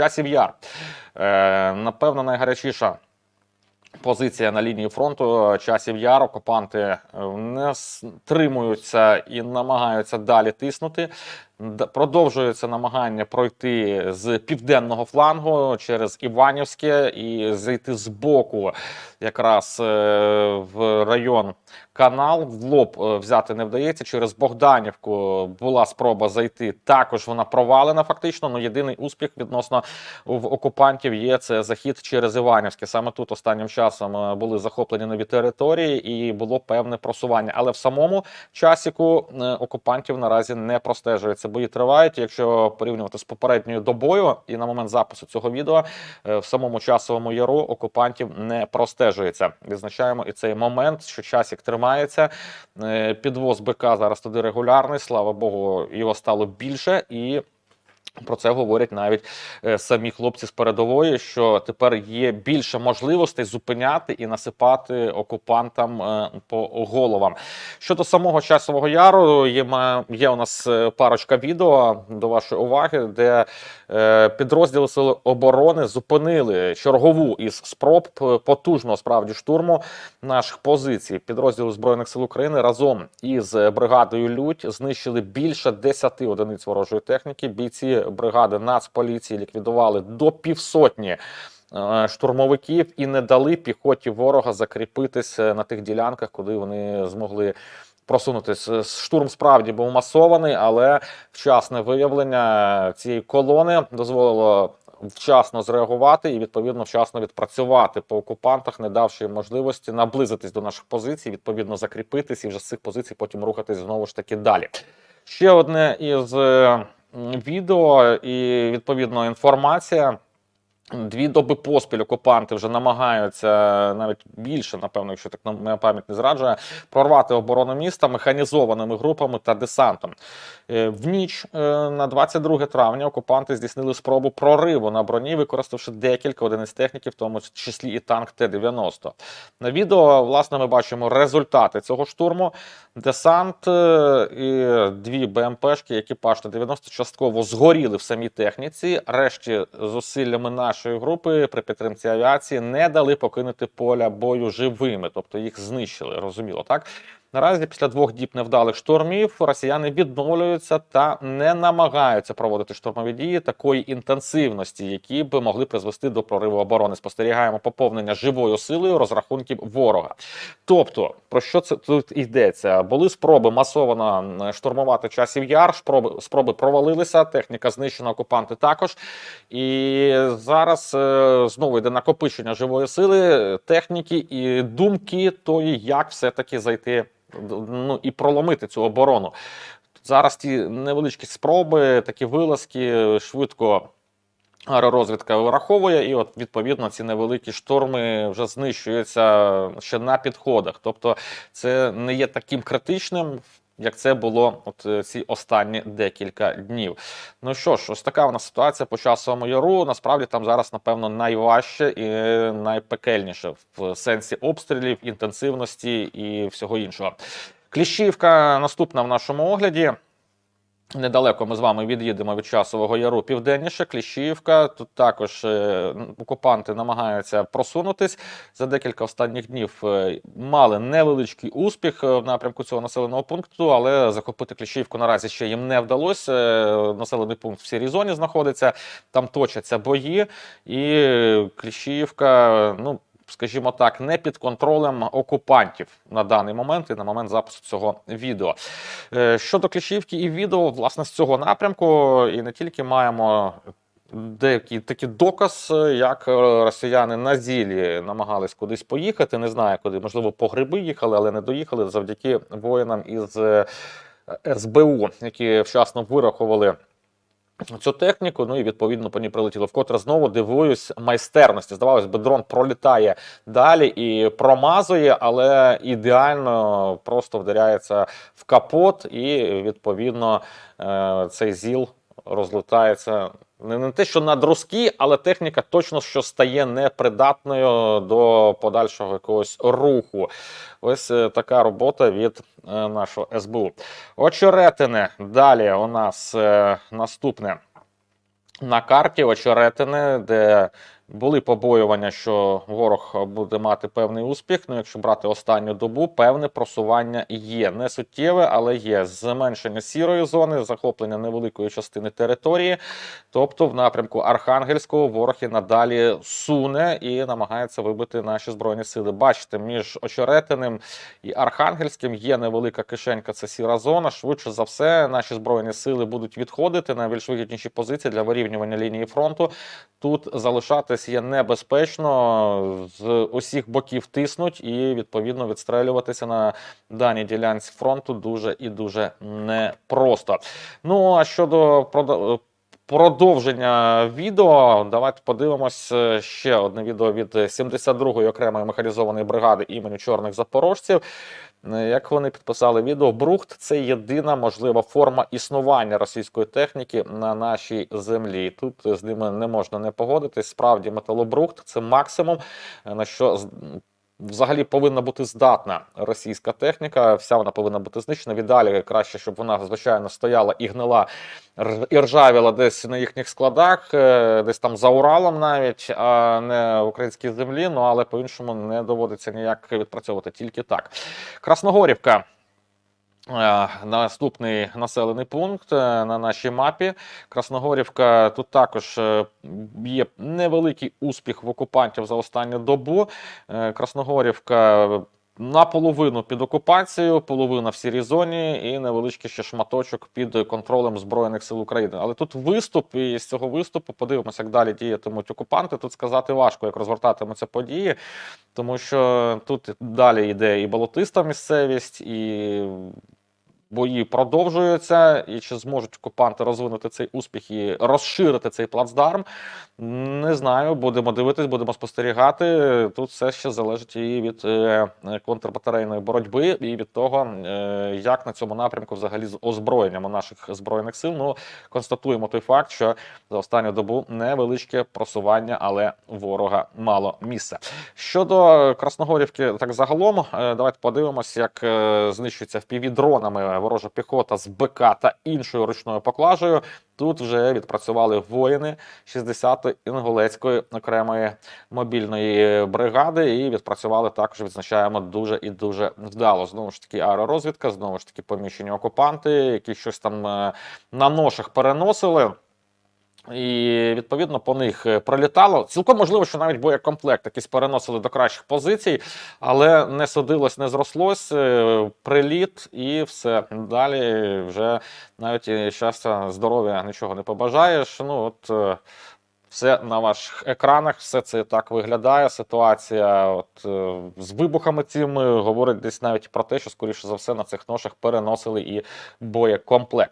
Часів яр. Е, напевно, найгарячіша. Позиція на лінії фронту часів яр окупанти е, не стримуються і намагаються далі тиснути. Продовжується намагання пройти з південного флангу через Іванівське і зайти з боку, якраз е, в район канал. В лоб е, взяти не вдається. Через Богданівку була спроба зайти. Також вона провалена фактично. Ну єдиний успіх відносно в окупантів є це захід через Іванівське. Саме тут останнім часом е, були захоплені нові території і було певне просування. Але в самому часіку окупантів наразі не простежується. Бої тривають. Якщо порівнювати з попередньою добою, і на момент запису цього відео е, в самому часовому яру окупантів не простежується. Відзначаємо і цей момент, що часік тримається. Е, Підвоз БК зараз туди регулярний. Слава Богу, його стало більше і. Про це говорять навіть е, самі хлопці з передової, що тепер є більше можливостей зупиняти і насипати окупантам е, по головам. Щодо самого часового яру, є, є у нас е, парочка відео до вашої уваги, де підрозділи Сили оборони зупинили чергову із спроб потужного справді штурму наших позицій. Підрозділи збройних сил України разом із бригадою Людь знищили більше 10 одиниць ворожої техніки. Бійці бригади Нацполіції ліквідували до півсотні. е, Штурмовиків і не дали піхоті ворога закріпитися на тих ділянках, куди вони змогли просунутися. Штурм справді був масований, але вчасне виявлення цієї колони дозволило вчасно зреагувати і відповідно вчасно відпрацювати по окупантах, не давши можливості наблизитись до наших позицій, відповідно закріпитись і вже з цих позицій потім рухатись знову ж таки далі. Ще одне із е, відео і відповідно інформація. Дві доби поспіль окупанти вже намагаються навіть більше, напевно, якщо так моя пам'ять не зраджує, прорвати оборону міста механізованими групами та десантом. Е, В ніч е, на 22 травня окупанти здійснили спробу прориву на броні, використавши декілька одиниць техніки, в тому числі і танк Т-90. На відео, власне, ми бачимо результати цього штурму. Десант е, і дві БМПшки, екіпаж Т-90 частково згоріли в самій техніці. Решті зусиллями нашої групи при підтримці авіації не дали покинути поля бою живими, тобто їх знищили, розуміло, так? Наразі після двох діб невдалих штурмів росіяни відновлюються та не намагаються проводити штурмові дії такої інтенсивності, які би могли призвести до прориву оборони. Спостерігаємо поповнення живою силою розрахунків ворога. Тобто, про що це тут йдеться? Були спроби масово штурмувати часів яр. Спроби, спроби провалилися. Техніка знищена, окупанти також. І зараз е, знову йде накопичення живої сили, техніки і думки тої, як все-таки зайти ну, і проломити цю оборону. Зараз ті невеличкі спроби, такі вилазки швидко. Аеророзвідка враховує, і от відповідно ці невеликі шторми вже знищуються ще на підходах. Тобто, це не є таким критичним, як це було от е, ці останні декілька днів. Ну що ж, ось така у нас ситуація по часовому яру. Насправді там зараз, напевно, найважче і найпекельніше в сенсі обстрілів, інтенсивності і всього іншого. Кліщівка наступна в нашому огляді. Недалеко ми з вами від'їдемо від часового яру південніше. Кліщівка. Тут також е, окупанти намагаються просунутись. За декілька останніх днів е, мали невеличкий успіх е, в напрямку цього населеного пункту, але захопити Кліщівку наразі ще їм не вдалося. Населений пункт в сірій зоні знаходиться, там точаться бої, і Кліщівка, ну скажімо так, не під контролем окупантів на даний момент і на момент запису цього відео. Е, Щодо Кліщівки і відео, власне, з цього напрямку, і не тільки маємо. Деякий такий доказ, як е, росіяни на зілі намагались кудись поїхати. Не знаю, куди, можливо, по гриби їхали, але не доїхали завдяки воїнам із е, СБУ, які вчасно вирахували цю техніку. Ну і відповідно по ній прилетіло. Вкотре знову дивуюсь майстерності. Здавалось би, дрон пролітає далі і промазує, але ідеально просто вдаряється в капот, і відповідно е, цей ЗІЛ розлітається. Не, на те, що на друзки, але техніка точно що стає непридатною до подальшого якогось руху. Ось е, така робота від е, нашого СБУ. Очеретине. Далі у нас е, наступне. на карті очеретини, де були побоювання, що ворог буде мати певний успіх. Ну, якщо брати останню добу, певне просування є. Не суттєве, але є зменшення сірої зони, захоплення невеликої частини території. Тобто, в напрямку Архангельського ворог і надалі суне і намагається вибити наші збройні сили. Бачите, між очеретиним і Архангельським є невелика кишенька. Це сіра зона. Швидше за все, наші збройні сили будуть відходити на більш вигідніші позиції для вирівнювання лінії фронту. Тут залишатись є небезпечно, з усіх боків тиснуть і відповідно відстрелюватися на даній ділянці фронту дуже і дуже непросто. Ну а щодо продовження відео, давайте подивимось е, ще одне відео від 72-ї окремої механізованої бригади імені чорних запорожців. Е, Як вони підписали відео, Брухт це єдина можлива форма існування російської техніки на нашій землі. Тут з ними не можна не погодитись. Справді, металобрухт це максимум, е, на що взагалі повинна бути здатна російська техніка. Вся вона повинна бути знищена. Віддалі краще, щоб вона звичайно стояла і гнила і ржавіла десь на їхніх складах, е, десь там за Уралом навіть, а не в українській землі. Ну але по-іншому не доводиться ніяк відпрацьовувати тільки так. Красногорівка. Наступний населений пункт е, на нашій мапі. Красногорівка. Тут також е, є невеликий успіх в окупантів за останню добу. Е, Красногорівка наполовину під окупацією, половина в сірій зоні і невеличкий ще шматочок під контролем Збройних сил України. Але тут виступ, і з цього виступу подивимося, як далі діятимуть окупанти. Тут сказати важко, як розгортатимуться події, тому що тут далі йде і болотиста місцевість, і бої продовжуються, і чи зможуть окупанти розвинути цей успіх і розширити цей плацдарм? Не знаю. Будемо дивитись, будемо спостерігати. Тут все ще залежить і від е, контрбатарейної боротьби, і від того, е, як на цьому напрямку взагалі з озброєнням наших збройних сил. Ну констатуємо той факт, що за останню добу невеличке просування, але ворога мало місця. Щодо Красногорівки, так загалом, е, давайте подивимось, як знищується впівдронами ворожа піхота з БК та іншою ручною поклажею. Тут вже відпрацювали воїни 60-ї інгулецької окремої мобільної бригади, і відпрацювали також. Відзначаємо дуже і дуже вдало. Знову ж таки, аеророзвідка, знову ж таки, поміщені окупанти, які щось там е, на ношах переносили. І відповідно по них е, пролітало. Цілком можливо, що навіть боєкомплект якийсь переносили до кращих позицій, але не судилось, не зрослось. е, Приліт і все. Далі вже навіть і щастя, здоров'я нічого не побажаєш. Ну от е, все на ваших екранах, все це так виглядає. Ситуація от, е, з вибухами цими говорить десь навіть про те, що скоріше за все на цих ношах переносили і боєкомплект.